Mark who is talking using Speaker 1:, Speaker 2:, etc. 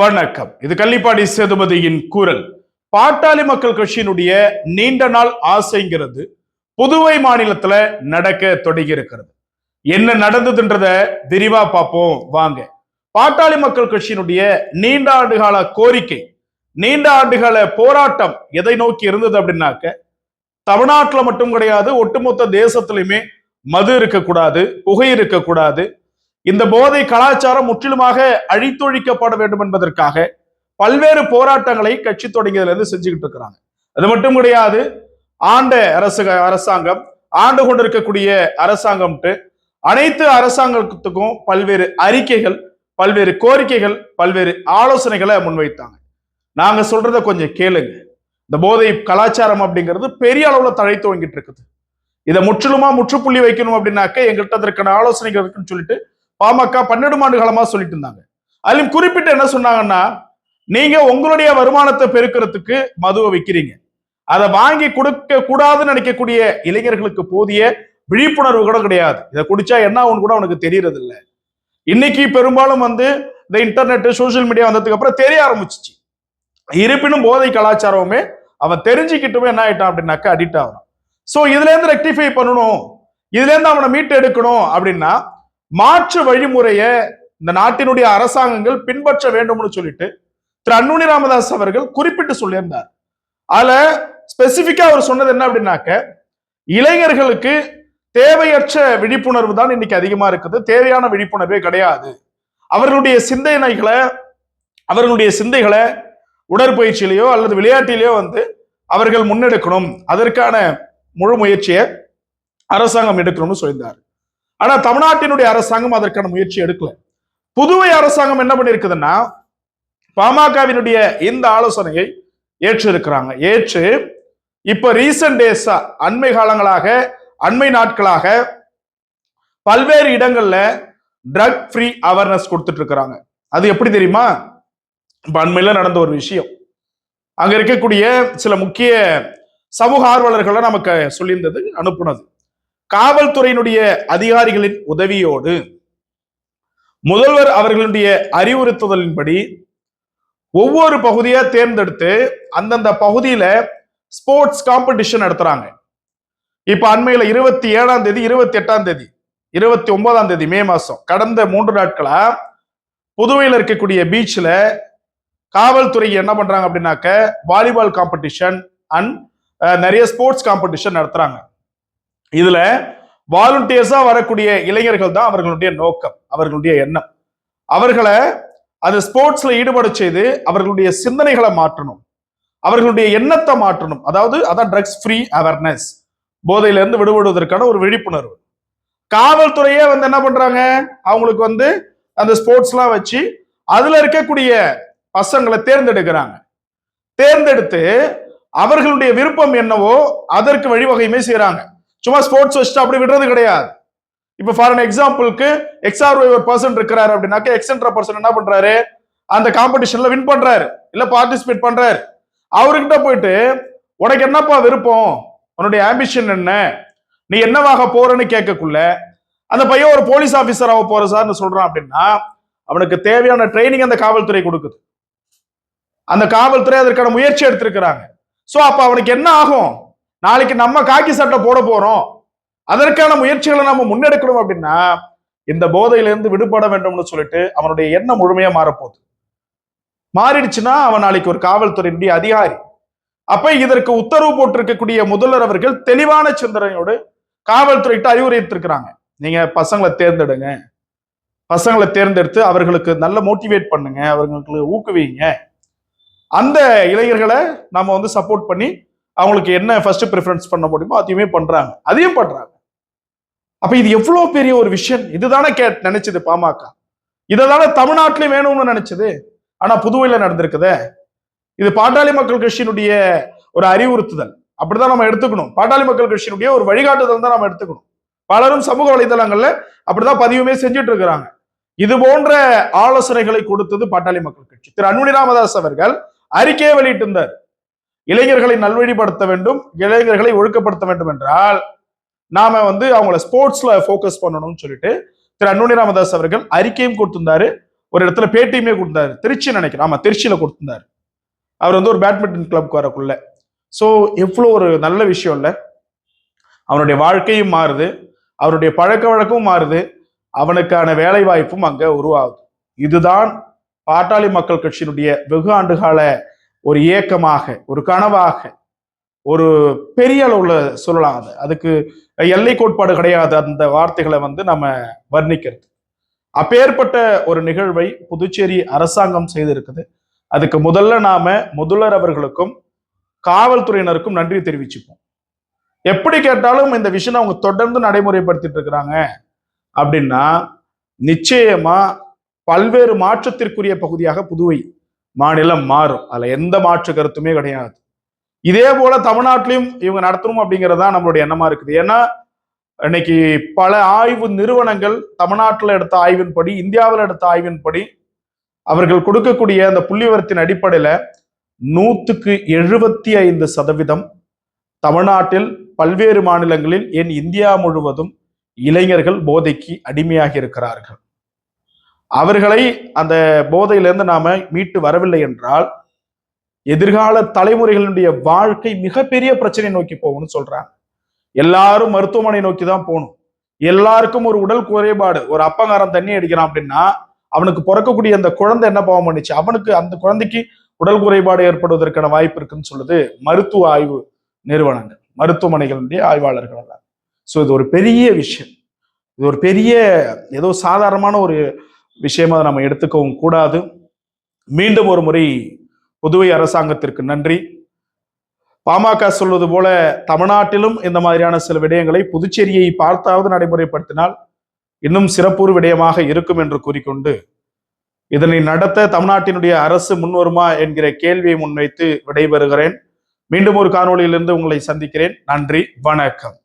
Speaker 1: வணக்கம். இது கள்ளிப்பாடி சேதுபதியின் குரல். பாட்டாளி மக்கள் கட்சியினுடைய நீண்ட நாள் ஆசைங்கிறது புதுவை மாநிலத்துல நடக்க தொடங்கி இருக்கிறது என்ன நடந்ததுன்றத விரிவா பார்ப்போம். வாங்க. பாட்டாளி மக்கள் கட்சியினுடைய நீண்ட ஆண்டுகால கோரிக்கை நீண்ட ஆண்டுகால போராட்டம் எதை நோக்கி இருந்தது அப்படின்னாக்க தமிழ்நாட்டுல மட்டும் கிடையாது ஒட்டுமொத்த தேசத்திலுமே மது இருக்கக்கூடாது புகை இருக்கக்கூடாது இந்த போதை கலாச்சாரம் முற்றிலுமாக அழித்தொழிக்கப்பட வேண்டும் என்பதற்காக பல்வேறு போராட்டங்களை கட்சி தொடங்கியதுல இருந்து செஞ்சுக்கிட்டு இருக்கிறாங்க. அது மட்டும் கிடையாது ஆண்ட அரசு அரசாங்கம் ஆண்டு கொண்டிருக்கக்கூடிய அரசாங்கம்ட்டு அனைத்து அரசாங்கத்துக்கும் பல்வேறு அறிக்கைகள் பல்வேறு கோரிக்கைகள் பல்வேறு ஆலோசனைகளை முன்வைத்தாங்க. நாங்க சொல்றத கொஞ்சம் கேளுங்க. இந்த போதை கலாச்சாரம் அப்படிங்கிறது பெரிய அளவுல தழை துவங்கிட்டு இருக்குது. இதை முற்றிலுமா முற்றுப்புள்ளி வைக்கணும் அப்படின்னாக்க எங்கள்கிட்ட அதற்கான ஆலோசனைகள் இருக்குன்னு சொல்லிட்டு பாமக பன்னெண்டு ஆண்டு காலமா சொல்லிட்டு இருந்தாங்க. அதிலும் குறிப்பிட்டு என்ன சொன்னாங்கன்னா நீங்க உங்களுடைய வருமானத்தை பெருக்கிறதுக்கு மதுவை விற்கிறீங்க. அதை வாங்கி கொடுக்க கூடாதுன்னு நினைக்கக்கூடிய இளைஞர்களுக்கு போதிய விழிப்புணர்வு கூட கிடையாது. இதை குடிச்சா என்ன ஆகும்னு கூட அவனுக்கு தெரியறது இல்லை இன்னைக்கு பெரும்பாலும் வந்து இந்த இன்டர்நெட் சோசியல் மீடியா வந்ததுக்கு அப்புறம் தெரிய ஆரம்பிச்சிச்சு. இருப்பினும் போதை கலாச்சாரமுமே அவன் தெரிஞ்சுக்கிட்டுமே என்ன ஆயிட்டான் அப்படின்னாக்கா அடிக்ட் ஆகணும் ஸோ இதுல இருந்து ரெக்டிஃபை பண்ணணும். இதுல இருந்து அவனை மீட்டு எடுக்கணும் அப்படின்னா மாற்று வழிமுறைய இந்த நாட்டினுடைய அரசாங்கங்கள் பின்பற்ற வேண்டும்னு சொல்லிட்டு திரு அன்னுனி ராமதாஸ் அவர்கள் குறிப்பிட்டு சொல்லியிருந்தார். அதுல ஸ்பெசிபிக்கா அவர் சொன்னது என்ன அப்படின்னாக்க இளைஞர்களுக்கு தேவையற்ற விழிப்புணர்வு தான் இன்னைக்கு அதிகமா இருக்குது. தேவையான விழிப்புணர்வே கிடையாது. அவர்களுடைய சிந்தனைகளை அவர்களுடைய சிந்தைகளை உடற்பயிற்சியிலேயோ அல்லது விளையாட்டிலேயோ வந்து அவர்கள் முன்னெடுக்கணும். அதற்கான முழு முயற்சியை அரசாங்கம் எடுக்கணும்னு சொல்லியிருந்தார். ஆனா தமிழ்நாட்டினுடைய அரசாங்கம் அதற்கான முயற்சி எடுக்கல. புதுவை அரசாங்கம் என்ன பண்ணிருக்குதுன்னா பாமகவினுடைய இந்த ஆலோசனையை ஏற்று இருக்கிறாங்க ஏற்று இப்ப ரீசன்ட் டேஸா அண்மை காலங்களாக அண்மை நாட்களாக பல்வேறு இடங்கள்ல ட்ரக் ஃப்ரீ அவேர்னஸ் கொடுத்துட்டு இருக்கிறாங்க அது எப்படி தெரியுமா? இப்ப அண்மையில நடந்த ஒரு விஷயம். அங்க இருக்கக்கூடிய சில முக்கிய சமூக ஆர்வலர்களை நமக்கு சொல்லியிருந்தது அனுப்புனது. காவல்துறையினுடைய அதிகாரிகளின் உதவியோடு முதல்வர் அவர்களுடைய அறிவுறுத்துதலின்படி ஒவ்வொரு பகுதியா தேர்ந்தெடுத்து அந்தந்த பகுதியில ஸ்போர்ட்ஸ் காம்படிஷன் நடத்துறாங்க. இப்ப அண்மையில இருபத்தி ஏழாம் தேதி இருபத்தி எட்டாம் தேதி இருபத்தி ஒன்பதாம் தேதி மே மாசம் கடந்த மூன்று நாட்களா புதுவையில் இருக்கக்கூடிய பீச்ல காவல்துறை என்ன பண்றாங்க அப்படின்னாக்க வாலிபால் காம்படிஷன் அண்ட் நிறைய ஸ்போர்ட்ஸ் காம்படிஷன் நடத்துறாங்க. இதுல வாலண்டியர்ஸா வரக்கூடிய இளைஞர்கள் தான் அவர்களுடைய நோக்கம் அவர்களுடைய எண்ணம். அவர்களை அது ஸ்போர்ட்ஸ்ல ஈடுபட செய்து அவர்களுடைய சிந்தனைகளை மாற்றணும். அவர்களுடைய எண்ணத்தை மாற்றணும். அதாவது அதான் ட்ரக்ஸ் ஃப்ரீ அவேர்னஸ் போதையிலிருந்து விடுபடுவதற்கான ஒரு விழிப்புணர்வு. காவல்துறையே வந்து என்ன பண்றாங்க? அவங்களுக்கு வந்து அந்த ஸ்போர்ட்ஸ்லாம் வச்சு அதுல இருக்கக்கூடிய பசங்களை தேர்ந்தெடுக்கிறாங்க. தேர்ந்தெடுத்து அவர்களுடைய விருப்பம் என்னவோ அதற்கு வழிவகையுமே செய்யறாங்க சும்மா ஸ்போர்ட்ஸ் வச்சுட்டு அப்படி விடுறது கிடையாது. இப்போ ஃபார் அன் எக்ஸாம்பிளுக்கு எக்ஸ்ஆர் ஒரு பர்சன் இருக்கிறாரு அப்படின்னாக்க எக்ஸென்ட்ரா பர்சன் என்ன பண்றாரு? அந்த காம்படிஷன்ல வின் பண்றாரு. இல்ல பார்ட்டிசிபேட் பண்றாரு. அவர்கிட்ட போயிட்டு உனக்கு என்னப்பா விருப்பம்? உன்னுடைய ஆம்பிஷன் என்ன? நீ என்னவாக போறன்னு கேட்கக்குள்ள அந்த பையன் ஒரு போலீஸ் ஆஃபீஸராக போற சார்னு சொல்றான் அப்படின்னா அவனுக்கு தேவையான ட்ரைனிங் அந்த காவல்துறை கொடுக்குது. அந்த காவல்துறை அதற்கான முயற்சி எடுத்திருக்கிறாங்க. ஸோ அப்ப அவனுக்கு என்ன ஆகும்? நாளைக்கு நம்ம காக்கி சட்டை போட போறோம். அதற்கான முயற்சிகளை நம்ம முன்னெடுக்கணும் அப்படின்னா இந்த போதையிலிருந்து விடுபட வேண்டும்னு சொல்லிட்டு அவனுடைய எண்ணம் முழுமையா மாறப்போகுது. மாறிடுச்சுன்னா அவன் நாளைக்கு ஒரு காவல்துறையினுடைய அதிகாரி. அப்ப இதற்கு உத்தரவு போட்டிருக்கக்கூடிய முதல்வர் அவர்கள் தெளிவான சிந்தனையோடு காவல்துறைகிட்ட அறிவுரைத்திருக்கிறாங்க. நீங்க பசங்களை தேர்ந்தெடுங்க. பசங்களை தேர்ந்தெடுத்து அவர்களுக்கு நல்ல மோட்டிவேட் பண்ணுங்க. அவர்களுக்கு ஊக்குவிங்க. அந்த இளைஞர்களை நம்ம வந்து சப்போர்ட் பண்ணி அவங்களுக்கு என்ன ஃபர்ஸ்ட் ப்ரிஃபரன்ஸ் பண்ண முடியுமோ அதையுமே பண்றாங்க. அதையும் பண்றாங்க. அப்ப இது எவ்வளவு பெரிய ஒரு விஷயம்? இதுதானே கே நினைச்சது பாமக. இதை தானே தமிழ்நாட்டிலையும் வேணும்னு நினைச்சது. ஆனா புதுவையில நடந்திருக்குதே. இது பாட்டாளி மக்கள் கட்சியினுடைய ஒரு அறிவுறுத்துதல். அப்படிதான் நம்ம எடுத்துக்கணும். பாட்டாளி மக்கள் கட்சியினுடைய ஒரு வழிகாட்டுதல் தான் நம்ம எடுத்துக்கணும். பலரும் சமூக வலைதளங்கள்ல அப்படிதான் பதிவுமே செஞ்சுட்டு இருக்கிறாங்க. இது போன்ற ஆலோசனைகளை கொடுத்தது பாட்டாளி மக்கள் கட்சி. திரு அன்புனி ராமதாஸ் அவர்கள் அறிக்கையை வெளியிட்டிருந்தார். இளைஞர்களை நல்வழிப்படுத்த வேண்டும் இளைஞர்களை ஒழுக்கப்படுத்த வேண்டும் என்றால் நாம வந்து அவங்கள ஸ்போர்ட்ஸ்ல ஃபோக்கஸ் பண்ணணும்னு சொல்லிட்டு திரு அன்புமணி ராமதாஸ் அவர்கள் அறிக்கையும் கொடுத்திருந்தாரு. ஒரு இடத்துல பேட்டியுமே கொடுத்தாரு திருச்சி நினைக்கிறேன். ஆமா திருச்சியில கொடுத்திருந்தாரு. அவர் வந்து ஒரு பேட்மிண்டன் கிளப்க்கு வரக்குள்ள ஸோ எவ்வளோ ஒரு நல்ல விஷயம் இல்லை. அவனுடைய வாழ்க்கையும் மாறுது. அவருடைய பழக்க வழக்கமும் மாறுது. அவனுக்கான வேலை வாய்ப்பும் அங்கே உருவாகுது. இதுதான் பாட்டாளி மக்கள் கட்சியினுடைய வெகு ஆண்டுகால ஒரு இயக்கமாக ஒரு கனவாக ஒரு பெரிய அளவுல சொல்லலாம் அது. அதுக்கு எல்லை கோட்பாடு கிடையாது. அந்த வார்த்தைகளை வந்து நம்ம வர்ணிக்கிறது. அப்பேற்பட்ட ஒரு நிகழ்வை புதுச்சேரி அரசாங்கம் செய்திருக்குது. அதுக்கு முதல்ல நாம முதல்வர் அவர்களுக்கும் காவல்துறையினருக்கும் நன்றி தெரிவிச்சுப்போம். எப்படி கேட்டாலும் இந்த விஷயம் அவங்க தொடர்ந்து நடைமுறைப்படுத்திட்டு இருக்கிறாங்க அப்படின்னா நிச்சயமா பல்வேறு மாற்றத்திற்குரிய பகுதியாக புதுவை மாநிலம் மாறும். அதுல எந்த மாற்று கருத்துமே கிடையாது. இதே போல தமிழ்நாட்டிலையும் இவங்க நடத்தணும் அப்படிங்கிறது தான் நம்மளுடைய எண்ணமா இருக்குது. ஏன்னா இன்னைக்கு பல ஆய்வு நிறுவனங்கள் தமிழ்நாட்டில் எடுத்த ஆய்வின்படி இந்தியாவில் எடுத்த ஆய்வின்படி அவர்கள் கொடுக்கக்கூடிய அந்த புள்ளிவரத்தின் அடிப்படையில நூத்துக்கு எழுபத்தி ஐந்து சதவீதம் தமிழ்நாட்டில் பல்வேறு மாநிலங்களில் என் இந்தியா முழுவதும் இளைஞர்கள் போதைக்கு அடிமையாகி இருக்கிறார்கள். அவர்களை அந்த போதையிலிருந்து நாம மீட்டு வரவில்லை என்றால் எதிர்கால தலைமுறைகளுடைய வாழ்க்கை மிகப்பெரிய பிரச்சனை நோக்கி போகணும்னு சொல்றாங்க. எல்லாரும் மருத்துவமனை நோக்கி தான் போகணும். எல்லாருக்கும் ஒரு உடல் குறைபாடு ஒரு அப்பங்காரம் தண்ணி அடிக்கிறான் அப்படின்னா அவனுக்கு பிறக்கக்கூடிய அந்த குழந்தை என்ன பாவம் பண்ணிச்சு? அவனுக்கு அந்த குழந்தைக்கு உடல் குறைபாடு ஏற்படுவதற்கான வாய்ப்பு இருக்குன்னு சொல்லுது மருத்துவ ஆய்வு நிறுவனங்கள் மருத்துவமனைகளுடைய ஆய்வாளர்கள் எல்லாம். ஸோ இது ஒரு பெரிய விஷயம். இது ஒரு பெரிய ஏதோ சாதாரணமான ஒரு விஷயமா நம்ம எடுத்துக்கவும் கூடாது. மீண்டும் ஒரு முறை புதுவை அரசாங்கத்திற்கு நன்றி. பாமக சொல்வது போல தமிழ்நாட்டிலும் இந்த மாதிரியான சில விடயங்களை புதுச்சேரியை பார்த்தாவது நடைமுறைப்படுத்தினால் இன்னும் சிறப்பூர் விடயமாக இருக்கும் என்று கூறிக்கொண்டு இதனை நடத்த தமிழ்நாட்டினுடைய அரசு முன்வருமா என்கிற கேள்வியை முன்வைத்து விடைபெறுகிறேன். மீண்டும் ஒரு காணொளியிலிருந்து உங்களை சந்திக்கிறேன். நன்றி வணக்கம்.